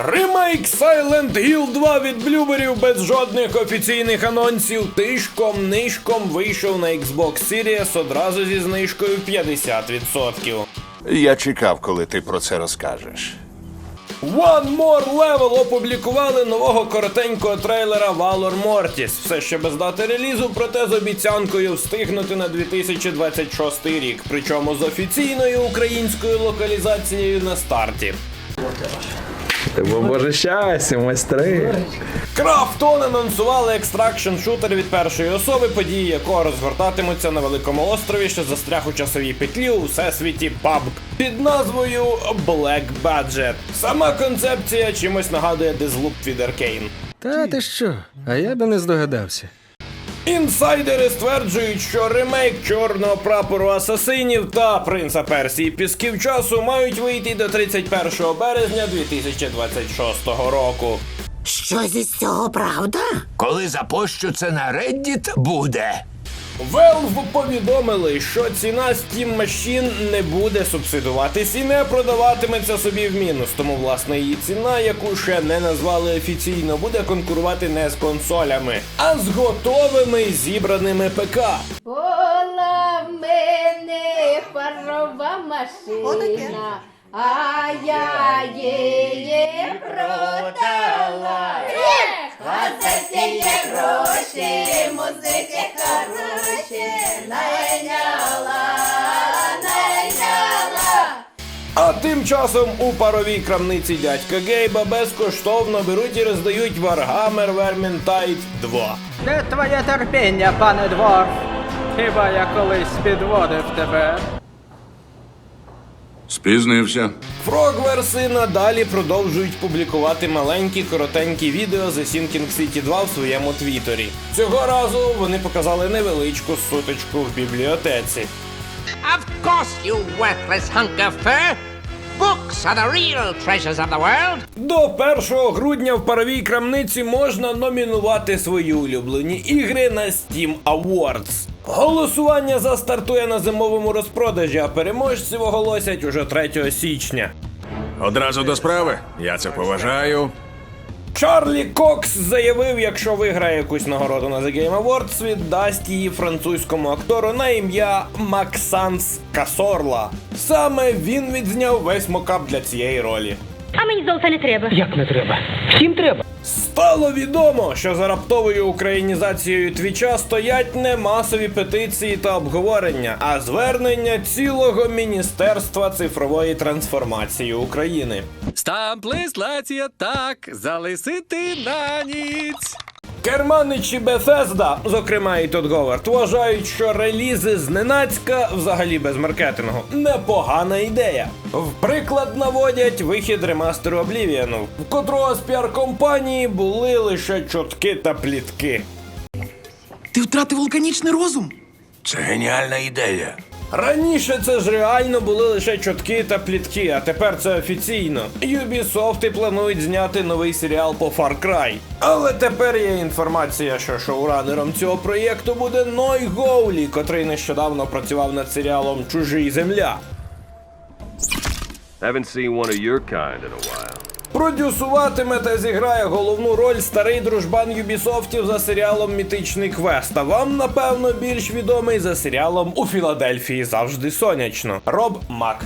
Ремейк Silent Hill 2 від блюберів без жодних офіційних анонсів тишком нишком вийшов на Xbox Series одразу зі знижкою 50%. Я чекав, коли ти про це розкажеш. One More Level опублікували нового коротенького трейлера Valor Mortis. Все ще без дати релізу, проте з обіцянкою встигнути на 2026 рік, причому з офіційною українською локалізацією на старті. Боже щастя, майстри. Крафтон анонсували екстракшн шутер від першої особи, події якого розгортатимуться на великому острові, що застряг у часовій петлі у всесвіті PUBG під назвою Black Budget. Сама концепція чимось нагадує Deathloop від Arkane. Та ти що? А я би не здогадався. Інсайдери стверджують, що ремейк чорного прапору асасинів та принца Персії Пісків часу мають вийти до 31 березня 2026 року. Щось із цього правда? Коли запощу це на Reddit, буде. Valve повідомили, що ціна Steam Machine не буде субсидуватись і не продаватиметься собі в мінус. Тому власне її ціна, яку ще не назвали офіційно, буде конкурувати не з консолями, а з готовими зібраними ПК. Була в мене парова машина, а я її продала. А за ці гроші, музики тим часом у паровій крамниці дядька Гейба безкоштовно беруть і роздають Warhammer Vermintide 2. Де твоє терпіння, пане дворф? Хіба я колись підводив тебе? Спізнився. Фрогверси надалі продовжують публікувати маленькі коротенькі відео з Sinking City 2 в своєму твіттері. Цього разу вони показали невеличку сутичку в бібліотеці. Of course, you worthless hunk of fur! Books are the real treasures of the world! До 1 грудня в паровій крамниці можна номінувати свої улюблені ігри на Steam Awards. Голосування застартує на зимовому розпродажі, а переможців оголосять уже 3 січня. Одразу до справи. Я це поважаю. Чарлі Кокс заявив, якщо виграє якусь нагороду на The Game Awards, віддасть її французькому актору на ім'я Максанс Касорла. Саме він відзняв весь мокап для цієї ролі. А мені зовсім не треба. Як не треба? Всім треба. Стало відомо, що за раптовою українізацією твіча стоять не масові петиції та обговорення, а звернення цілого міністерства цифрової трансформації України. Стамплеслація так, залисити на ніць. Керманичі Bethesda, зокрема і Тодд Говард, вважають, що релізи зненацька, взагалі без маркетингу, непогана ідея. В приклад наводять вихід ремастеру Oblivion, в котрого з піар-компанії були лише чутки та плітки. Ти втратив вулканічний розум? Це геніальна ідея. Раніше це ж реально були лише чутки та плітки, а тепер це офіційно. Ubisoft планують зняти новий серіал по Far Cry. Але тепер є інформація, що шоуранером цього проєкту буде Ной Гоулі, котрий нещодавно працював над серіалом Чужий земля. Haven't seen one of your kind in a while. Продюсуватиме та зіграє головну роль старий дружбан Юбісофтів за серіалом Мітичний квест. А вам, напевно, більш відомий за серіалом у Філадельфії завжди сонячно. Роб Мак.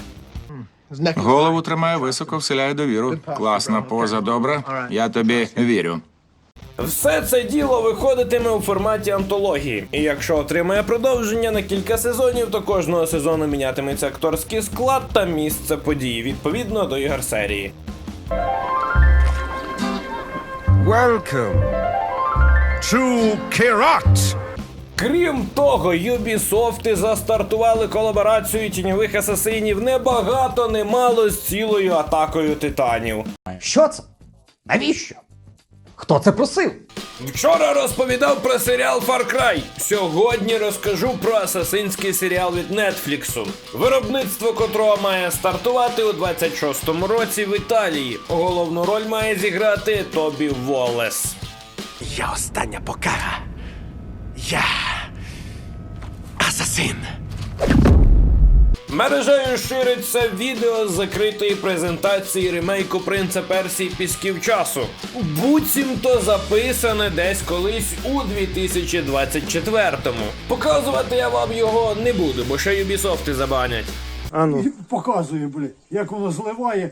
Голову тримаю високо, вселяю довіру. Класна поза, добра. Я тобі вірю. Все це діло виходитиме у форматі антології. І якщо отримає продовження на кілька сезонів, то кожного сезону мінятиметься акторський склад та місце події відповідно до ігор серії. Welcome to Kirat! Крім того, Ubisoft застартували колаборацію тіньових асасинів небагато немало з цілою атакою титанів. Що це? Навіщо? Хто це просив? Вчора розповідав про серіал Far Cry. Сьогодні розкажу про асасинський серіал від Нетфліксу, виробництво котрого має стартувати у 26-му році в Італії. Головну роль має зіграти Тобі Волес. Я остання покара. Я. Асасин. Мережею шириться відео з закритої презентації ремейку принца Персії Пісків часу. Буцімто записане десь колись у 2024-му. Показувати я вам його не буду, бо ще Ubisoft забанять. Показує, блядь, як воно зливає.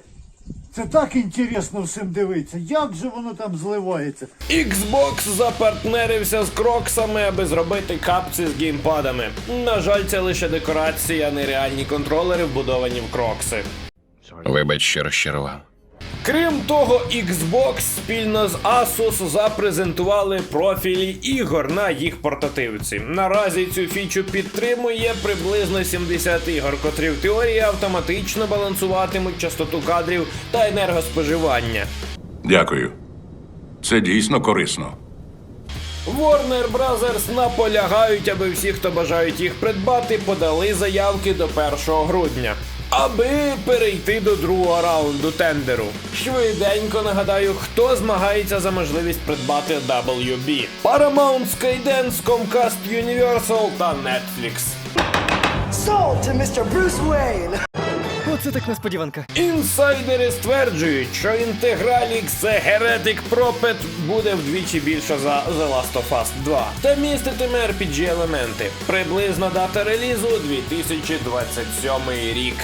Це так інтересно всім дивитися. Як же воно там зливається? Xbox запартнерився з кроксами, аби зробити капці з геймпадами. На жаль, це лише декорація, а не реальні контролери, вбудовані в крокси. Вибач, що розчарував. Крім того, Xbox спільно з Asus запрезентували профілі ігор на їх портативці. Наразі цю фічу підтримує приблизно 70 ігор, котрі в теорії автоматично балансуватимуть частоту кадрів та енергоспоживання. Дякую. Це дійсно корисно. Warner Brothers наполягають, аби всі, хто бажають їх придбати, подали заявки до 1 грудня. Аби перейти до другого раунду тендеру. Швиденько нагадаю, хто змагається за можливість придбати WB. Paramount, Skydance, Comcast Universal та Netflix. Оце так несподіванка. Інсайдери стверджують, що інтегралік з Heretic Propet буде вдвічі більше за The Last of Us 2 та міститиме RPG елементи. Приблизна дата релізу 2027 рік.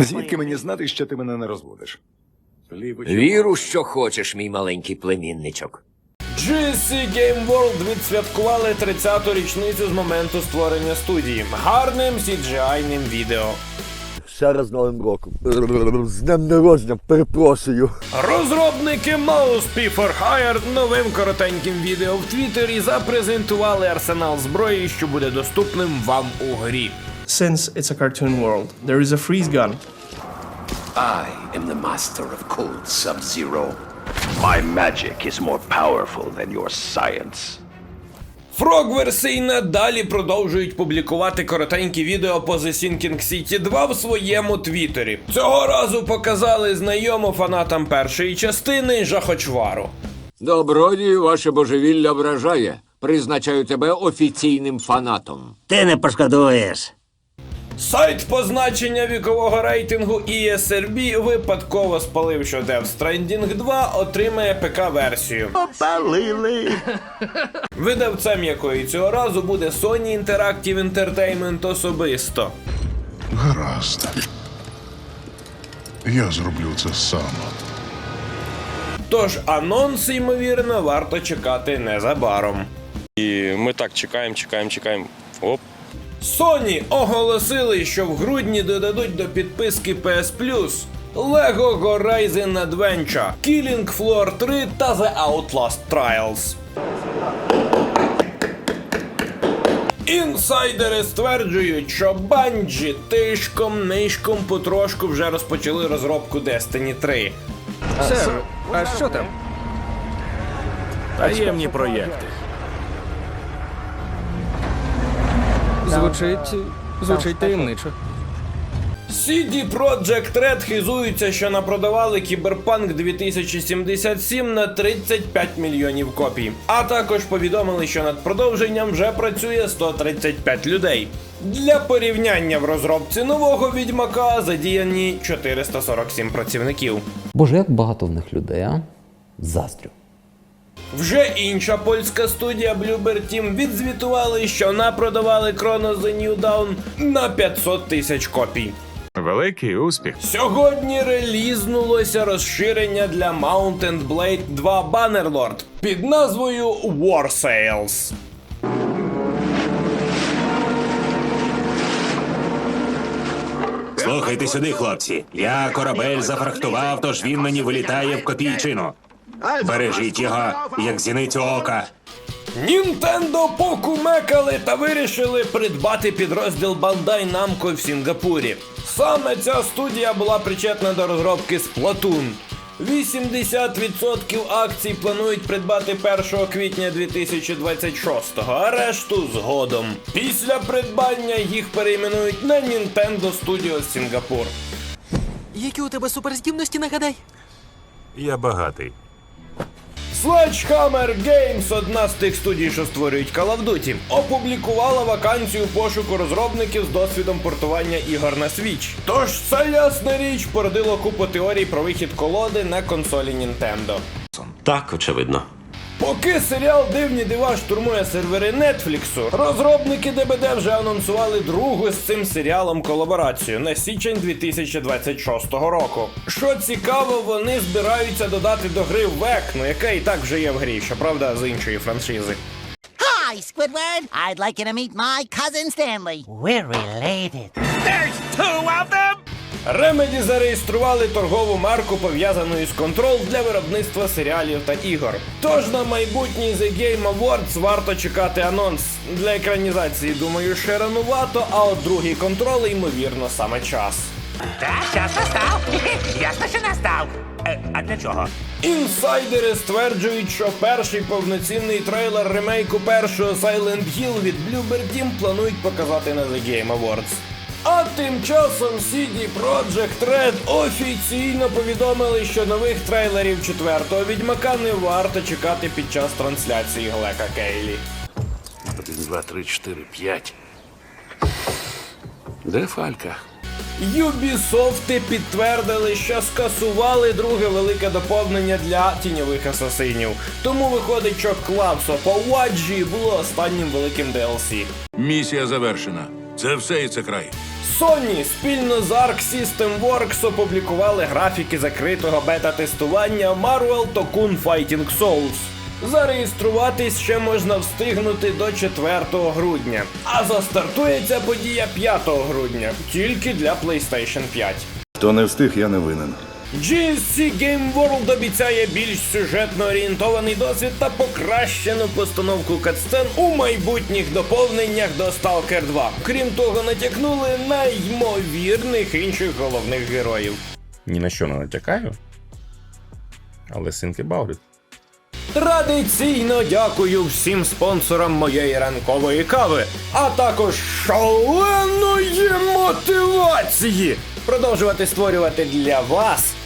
Звідки мені знати, що ти мене не розводиш? Віру, що хочеш, мій маленький племінничок. GSC Game World відсвяткували 30-ту річницю з моменту створення студії гарним CGI-ним відео. Ще раз Новим роком. З днем народження, перепрошую. Розробники Mouse P for Hire новим коротеньким відео в Твіттері запрезентували арсенал зброї, що буде доступним вам у грі. Since it's a cartoon world, there is a freeze gun. I am the master of cold sub-zero. My magic is more powerful than your science. Frogverse й надалі продовжують публікувати коротенькі відео по The Sinking City 2 в своєму твіттері. Цього разу показали знайому фанатам першої частини жахочвару. Добродію, ваше божевілля вражає. Призначаю тебе офіційним фанатом. Ти не пошкодуєш. Сайт позначення вікового рейтингу ESRB випадково спалив, що Death Stranding 2 отримає ПК-версію. Палили. Видавцем якої цього разу буде Sony Interactive Entertainment особисто. Гаразд. Я зроблю це сам. Тож анонс, ймовірно, варто чекати незабаром. І ми так чекаємо, чекаємо, чекаємо. Оп. Sony оголосили, що в грудні додадуть до підписки PS Plus Lego Horizon Adventure, Killing Floor 3 та The Outlast Trials. Інсайдери стверджують, що Bungie тишком нишком потрошку вже розпочали розробку Destiny 3. Сер, а що там? Таємні проєкти. Звучить. звучить таємничо. CD Projekt Red хизуються, що напродавали Cyberpunk 2077 на 35 мільйонів копій. А також повідомили, що над продовженням вже працює 135 людей. Для порівняння в розробці нового відьмака задіяні 447 працівників. Боже, як багато в них людей, а? Заздрю. Вже інша польська студія Bluebird Team відзвітували, що напродавали Chronos The New Dawn на 500 тисяч копій. Великий успіх. Сьогодні релізнулося розширення для Mountain Blade 2 Bannerlord під назвою War Sales. Слухайте сюди, хлопці. Я корабель зафрахтував, тож він мені вилітає в копійчину. Бережіть його, як зіницю ока. Нінтендо покумекали та вирішили придбати підрозділ Bandai Namco в Сінгапурі. Саме ця студія була причетна до розробки Splatoon. 80% акцій планують придбати 1 квітня 2026-го, а решту згодом. Після придбання їх перейменують на Nintendo Studios Singapore. Які у тебе суперздібності, нагадай? Я багатий. Sledgehammer Games, одна з тих студій, що створюють Call of Duty, опублікувала вакансію пошуку розробників з досвідом портування ігор на Switch. Тож це ясна річ породило купу теорій про вихід колоди на консолі Nintendo. Так, очевидно. Поки серіал Дивні дива штурмує сервери Нетфліксу, розробники ДБД вже анонсували другу з цим серіалом колаборацію на січень 2026 року. Що цікаво, вони збираються додати до гри Векну, яка і так вже є в грі, щоправда, з іншої франшизи. Hi, Squidward. I'd like you to meet my cousin Stanley. We're related. There's two of them! Remedy зареєстрували торгову марку, пов'язану із Control для виробництва серіалів та ігор. Тож на майбутній The Game Awards варто чекати анонс. Для екранізації, думаю, ще ранувато, а от другий контрол, ймовірно, саме час. Так, час настав. Ясно, що настав. Е, а для чого? Інсайдери стверджують, що перший повноцінний трейлер ремейку першого Silent Hill від Bloober Team планують показати на The Game Awards. А тим часом CD Projekt Red офіційно повідомили, що нових трейлерів четвертого відьмака не варто чекати під час трансляції Глека Кейлі. Один, два, три, чотири, п'ять. Де Фалька? Юбісофти підтвердили, що скасували друге велике доповнення для тіньових асасинів. Тому виходить, що Clubs of Awaji було останнім великим DLC. Місія завершена. Це все і це край. Sony спільно з Arc System Works опублікували графіки закритого бета-тестування Marvel Tokun Fighting Souls. Зареєструватись ще можна встигнути до 4 грудня, а застартує ця подія 5 грудня, тільки для PlayStation 5. Хто не встиг, я не винен. GSC Game World обіцяє більш сюжетно орієнтований досвід та покращену постановку катсцен у майбутніх доповненнях до Stalker 2. Крім того, натякнули на ймовірних інших головних героїв. Ні на що не натякаю. Але think about. Традиційно дякую всім спонсорам моєї ранкової кави, а також шаленої мотивації продовжувати створювати для вас